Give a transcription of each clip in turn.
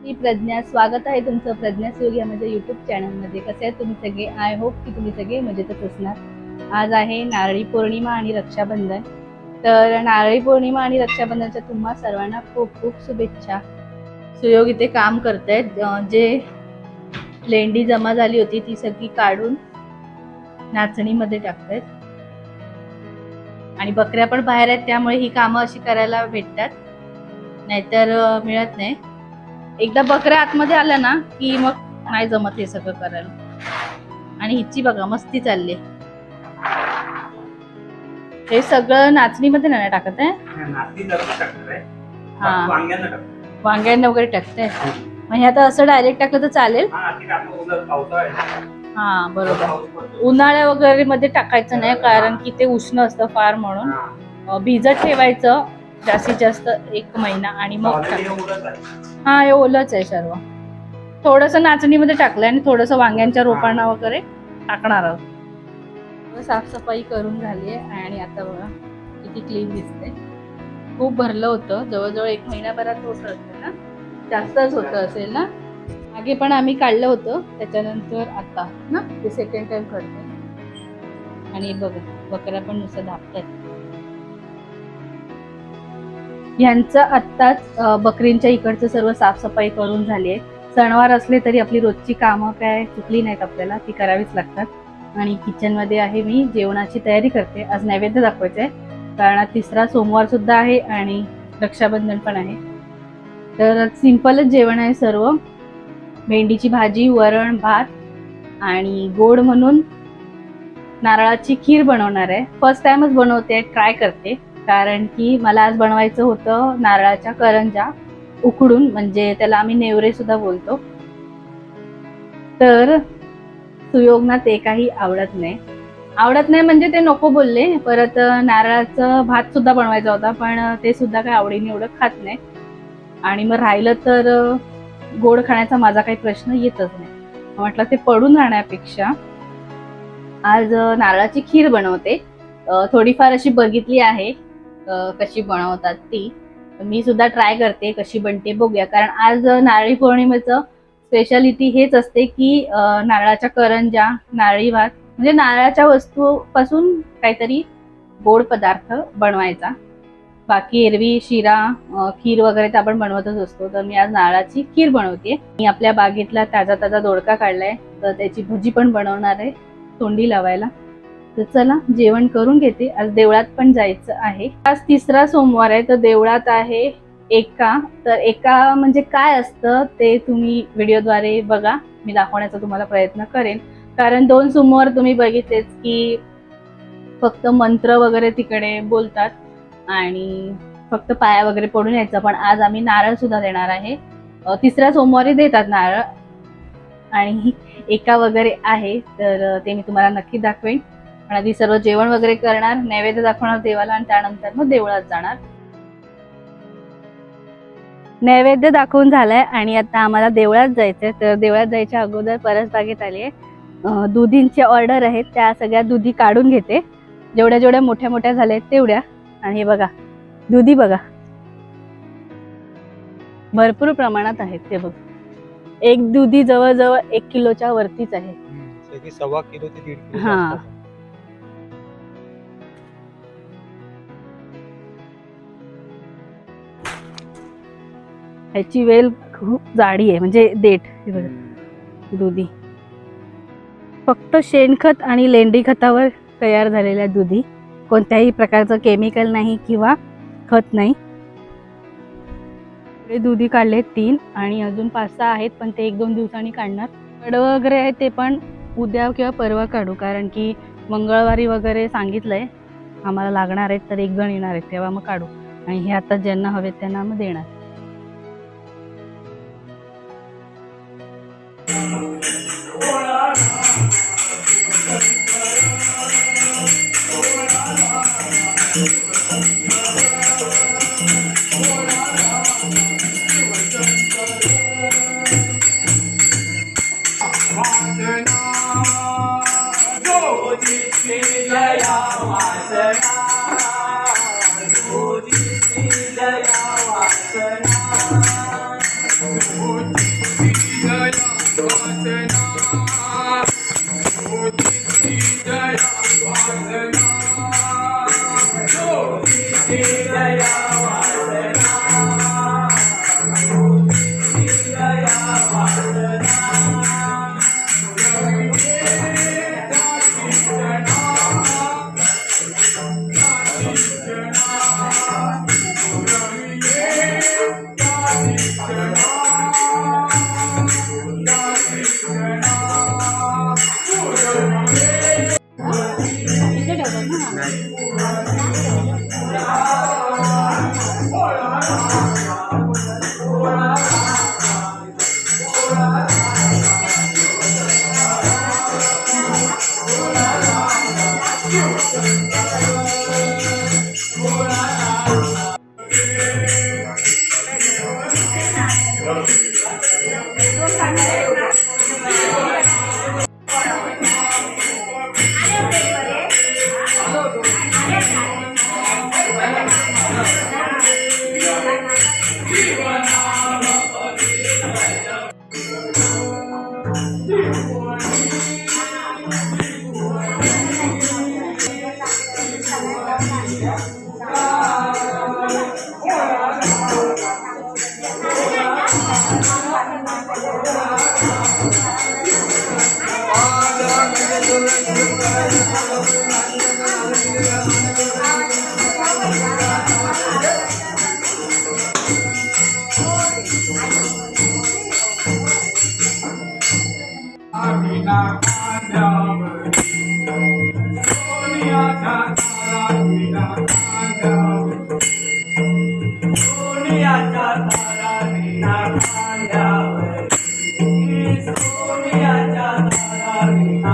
मी प्रज्ञा. स्वागत आहे तुमचं प्रज्ञा सुयोग या माझ्या युट्यूब चॅनलमध्ये कसे आहेत तुम्ही सगळे? आय होप की तुम्ही सगळे मजेतच असणार. आज आहे नारळी पौर्णिमा आणि रक्षाबंधन. तर नारळी पौर्णिमा आणि रक्षाबंधनच्या तुम्हा सर्वांना खूप खूप शुभेच्छा. सुयोग इथे काम करत आहेत जे लेंडी जमा झाली होती ती सगळी काढून नाचणीमध्ये टाकतायत. आणि बकऱ्या पण बाहेर आहेत त्यामुळे ही कामं अशी करायला भेटतात. नाहीतर मिळत नाही. एकदा बकऱ्या आतमध्ये आल्या ना की मग नाही जमत हे सगळं करायला. आणि हिची बघा मस्ती चालली. हे सगळं नाचणीमध्ये नाही टाकत आहे? हा. वांग्यांना वगैरे टाकते मग हे आता असं डायरेक्ट टाकलं तर चालेल? हा. हा बरोबर. उन्हाळ्या वगैरे मध्ये टाकायचं नाही कारण की ते उष्ण असतं फार म्हणून. भिजत ठेवायचं जास्तीत जास्त एक महिना आणि मग हा हे ओलच आहे सर्व. थोडस नाचणीमध्ये टाकलंय आणि थोडस वांग्यांच्या रोपांना वगैरे टाकणार आहोत. साफसफाई करून झाली आहे आणि आता बघा किती क्लीन दिसते खूप भरलं होतं. जवळजवळ एक महिनाभरात होत असतं ना? जास्तच होतं असेल ना? मागे पण आम्ही काढलं होतं. त्याच्यानंतर आता ना? ते सेकंड टाइम करते आणि बघ बकऱ्या पण नुसतं धापतात ह्यांचं आत्ताच बकरींच्या इकडचं सर्व साफसफाई करून झाली आहे. सणवार असले तरी आपली रोजची कामं काय चुकली नाहीत आपल्याला ती करावीच लागतात. आणि किचनमध्ये आहे मी जेवणाची तयारी करते. आज नैवेद्य दाखवायचं आहे कारण तिसरा सोमवार सुद्धा आहे आणि रक्षाबंधन पण आहे. तर सिंपलच जेवण आहे सर्व. भेंडीची भाजी वरण भात आणि गोड म्हणून नारळाची खीर बनवणार आहे. फर्स्ट टाइमच बनवते ट्राय करते. कारण की मला आज बनवायचं होतं नारळाच्या करंजा. उकडून म्हणजे त्याला आम्ही नेवरे सुद्धा बोलतो. तर सुयोगना ते काही आवडत नाही. आवडत नाही म्हणजे ते नको बोलले. परत नारळाचं भात सुद्धा बनवायचा होता पण ते सुद्धा काही आवडीने एवढं खात नाही. आणि मग राहिलं तर गोड खाण्याचा माझा काही प्रश्न येतच नाही. म्हटलं ते पडून राहण्यापेक्षा आज नारळाची खीर बनवते. थोडीफार अशी बघितली आहे. कशी बनवतात ती. मी सुद्धा ट्राय करते कशी बनते बघूया. कारण आज नारळी पौर्णिमेचं स्पेशालिटी हेच असते की नारळाच्या करंजा नारळी भात म्हणजे नारळाच्या वस्तूपासून काहीतरी गोड पदार्थ बनवायचा. बाकी एरवी शिरा खीर वगैरे तर आपण बनवतच असतो. तर मी आज नारळाची खीर बनवते. मी आपल्या बागेतला ताजा ताजा दोडका काढलाय. तर त्याची भजी पण बनवणार आहे. तोंडी लावायला. तर चला जेवण करून घेते. आज देवळात पण जायचं आहे. आज तिसरा सोमवार आहे तर देवळात आहे एका. तर एका म्हणजे काय असतं ते तुम्ही व्हिडिओद्वारे बघा. मी दाखवण्याचा तुम्हाला प्रयत्न करेन. कारण दोन सोमवार तुम्ही बघितलेच की फक्त मंत्र वगैरे तिकडे बोलतात आणि फक्त पाया वगैरे पडून यायचं. पण आज आम्ही नारळ सुद्धा देणार आहे. तिसऱ्या सोमवारी देतात नारळ. आणि एका वगैरे आहे तर ते मी तुम्हाला नक्की दाखवेन. पण आधी सर्व जेवण वगैरे करणार नैवेद्य दाखवणार देवाला आणि त्यानंतर मग देवळात जाणार. नैवेद्य दाखवून झालाय आणि आता आम्हाला देवळात जायचंय. तर देवळात जायच्या अगोदर परसबागेत आली आहे अं, दुधींची ऑर्डर आहेत. त्या सगळ्या दुधी काढून घेते. जेवढ्या जेवढ्या मोठ्या मोठ्या झाल्या आहेत तेवढ्या. आणि हे बघा दुधी बघा. भरपूर प्रमाणात आहेत ते बघ. एक दुधी जवळजवळ एक किलोच्या वरतीच आहे. सव्वा किलो ते दीड किलो हा. ह्याची वेल खूप जाडी आहे म्हणजे देठ. हे बघा. दुधी. फक्त शेणखत आणि लेंडी खतावर तयार झालेल्या दुधी कोणत्याही प्रकारचं केमिकल नाही किंवा खत नाही. हे दुधी काढले तीन आणि अजून पाच सहा आहेत पण ते एक दोन दिवसांनी काढणार. कडवं वगैरे आहे ते पण उद्या किंवा परवा काढू कारण की मंगळवारी वगैरे सांगितलंय आम्हाला लागणार आहेत तर एक जण येणार आहेत तेव्हा मग काढू. आणि हे आता ज्यांना हवेत त्यांना मग देणार. Oh,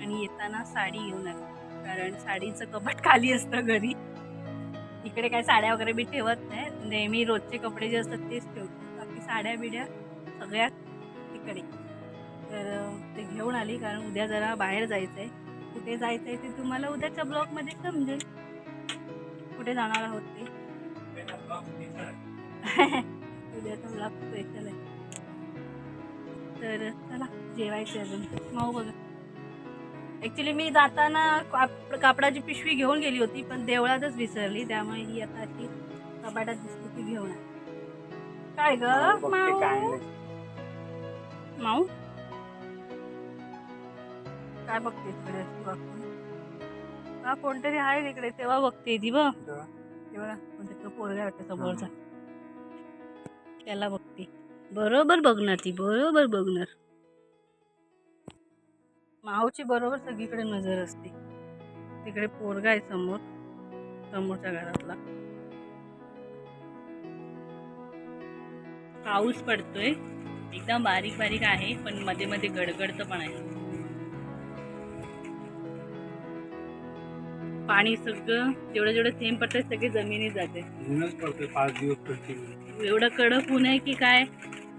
आणि येताना साडी घेऊन आलो. कारण साडीचं कपाट खाली असतं घरी. इकडे काय साड्या वगैरे मी ठेवत नाही. नेहमी रोजचे कपडे जे असतात तेच ठेवतो. बाकी साड्या बिड्या सगळ्यात तिकडे. तर ते घेऊन आली कारण उद्या जरा बाहेर जायचं आहे कुठे जायचं आहे ते तुम्हाला उद्याच्या ब्लॉगमध्ये समजेल. कुठे जाणार आहोत ते? उद्याचा ब्लॉग स्पेशल आहे. तर चला जेवायचं अजून. माऊ बघा. ॲक्च्युली मी जाताना काप कापडाची पिशवी घेऊन गेली होती पण देवळातच विसरली. त्यामुळे ही आता अशी कपाटात दिसली ती घेऊन काय ग माऊ माऊ? काय बघते बघते हा कोणतरी आहे तिकडे. तेव्हा बघते ती बघ. तेव्हा कोणतरी पोरगा वाटतं समोरचा. त्याला बघते. बरोबर बघणार ती बरोबर बघणार. माऊची बरोबर सगळीकडे नजर असते. तिकडे पोरगा आहे समोर समोरच्या घरातला. पाऊस पडतोय. एकदम बारीक बारीक आहे पण मध्ये मध्ये गडगडतं पण आहे. पाणी सगळं जेवढं जेवढं थेंब पडतंय सगळे जमिनीत जाते. ऊनच पडतोय पाच दिवस कंटिन्यू. एवढं कडक ऊन आहे की काय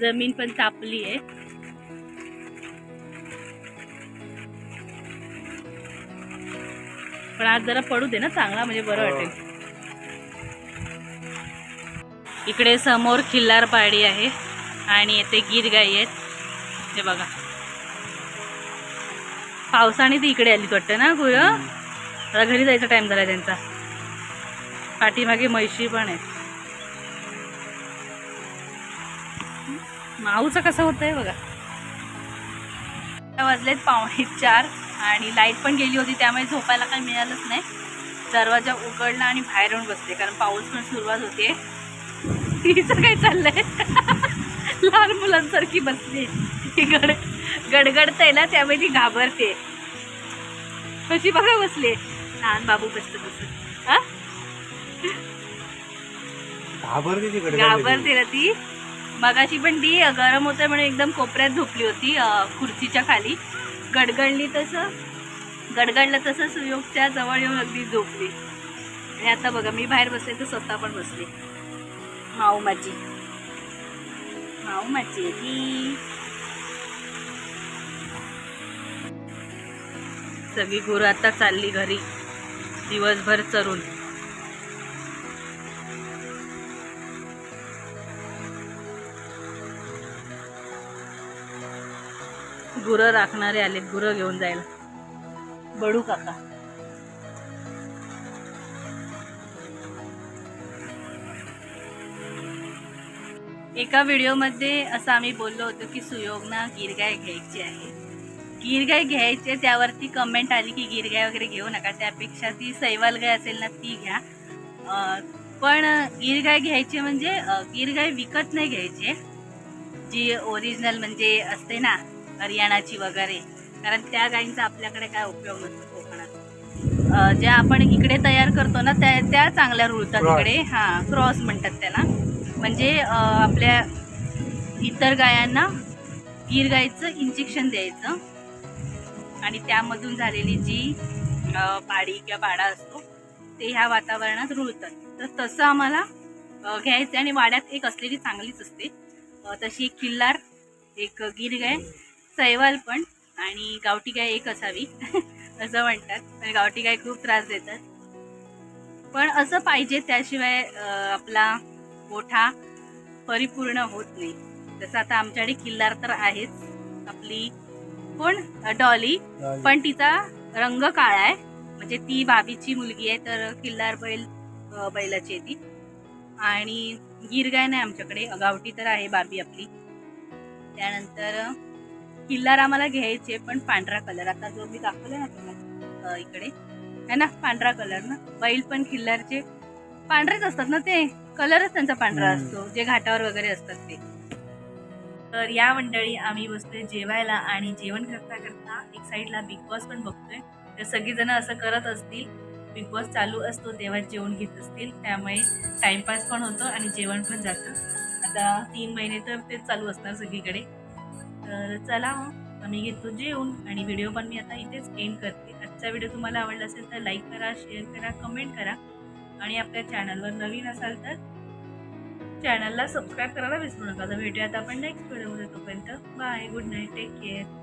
जमीन पण तापली आहे. पण आज जरा पडू दे ना चांगला म्हणजे बरं हो. वाटेल. इकडे समोर खिल्लार पाडी आहे आणि येथे गीर गाई आहेत. हे बघा. पावसाने ती इकडे आली वाटतं ना गुय आता घरी जायचा टाइम झाला त्यांचा. पाठीमागे म्हैशी पण आहे माऊचं कसं होतंय बघा. वाजलेत पावणे चार. आणि लाइट पण गेली होती त्यामुळे झोपायला काही मिळालंच नाही. दरवाजा उघडला आणि बाहेर येऊन बसले कारण पाऊस पण सुरुवात होते तिचं काय चाललंय? लहान मुलांसारखी बसली. ती गड गडगडतंय ना त्यामुळे ती घाबरते. कशी बघा बसले. लहान बाबू बसत बसत. हा? घाबरते ती गडगड घाबरते ना ती. मगाशी पण ती गरम होतं म्हणून एकदम कोपऱ्यात झोपली होती खुर्चीच्या खाली. गडगडली तसं गडगडलं तसं सुयोगच्या जवळ येऊन अगदी झोपली. आणि आता बघा मी बाहेर बसले तर स्वतः पण बसली. माऊ माझी. माऊ माझी. सगळी गुरु आता चालली घरी. दिवसभर चरून. गुरं राखणारे आले गुरं घेऊन जायला. बडू काका. एका व्हिडिओमध्ये असं आम्ही बोललो होतो की सुयोगना गिरगाय घ्यायची आहे. गिरगाय घ्यायची आहे, त्यावरती कमेंट आली की गिरगाय वगैरे घेऊ नका. त्यापेक्षा ती सैवाल गाय असेल ना ती घ्या. पण गिरगाय घ्यायची म्हणजे गिरगाय विकत नाही घ्यायची. जी ओरिजिनल म्हणजे असते ना हरियाणाची वगैरे. कारण त्या गायींचा आपल्याकडे काय उपयोग नसतो कोकणात. ज्या आपण इकडे तयार करतो ना त्या त्या चांगल्या रुळतात. इकडे. हां क्रॉस म्हणतात त्याला. म्हणजे आपल्या इतर गायांना गीर गाईचं इंजेक्शन द्यायचं. आणि त्यामधून झालेली जी पाडी किंवा पाडा असतो ते ह्या वातावरणात रुळतात. तर तसं आम्हाला घ्यायचं आणि वाड्यात एक असलेली चांगलीच असते. तशी एक किल्लार एक गिर गाय सैवाल पण आणि गावठी गाय एक असावी असं म्हणतात. गावठी गाय खूप त्रास देतात. पण असं पाहिजे त्याशिवाय आपला मोठा परिपूर्ण होत नाही. जसं आता आमच्याकडे किल्लार तर आहेच. आपली कोण? डॉली. पण तिचा रंग काळा आहे. म्हणजे ती बाबीची मुलगी आहे तर किल्लार बैल बैलाची आहे ती. आणि गिरगाय नाही आमच्याकडे. गावठी तर आहे बाबी आपली. त्यानंतर किल्लार आम्हाला घ्यायचे पण पांढरा कलर आता जो मी दाखवला ना तुम्हाला इकडे. है ना? पांढरा कलर ना? बैल पण किल्लारचे पांढरेच असतात ना ते? कलरच त्यांचा पांढरा. असतो जे घाटावर वगैरे असतात ते. तर या मंडळी आम्ही बसतोय जेवायला आणि जेवण करता करता एक साईडला बिग बॉस पण बघतोय. तर सगळीजण असं करत असतील. बिग बॉस चालू असतो तेव्हा जेवण घेत असतील. त्यामुळे टाइमपास पण होतो आणि जेवण पण जातं. आता तीन महिने तर तेच चालू असणार सगळीकडे. तर चला मग आम्ही घेतो जेवून आणि व्हिडिओ पण मी आता इथेच एंड करते. आजचा व्हिडिओ तुम्हाला आवडला असेल तर लाईक करा शेअर करा कमेंट करा आणि आपल्या चॅनलवर नवीन असाल तर चॅनलला सबस्क्राईब करायला विसरू नका. तर भेटूयात आपण नेक्स्ट व्हिडिओमध्ये तोपर्यंत bye good night take care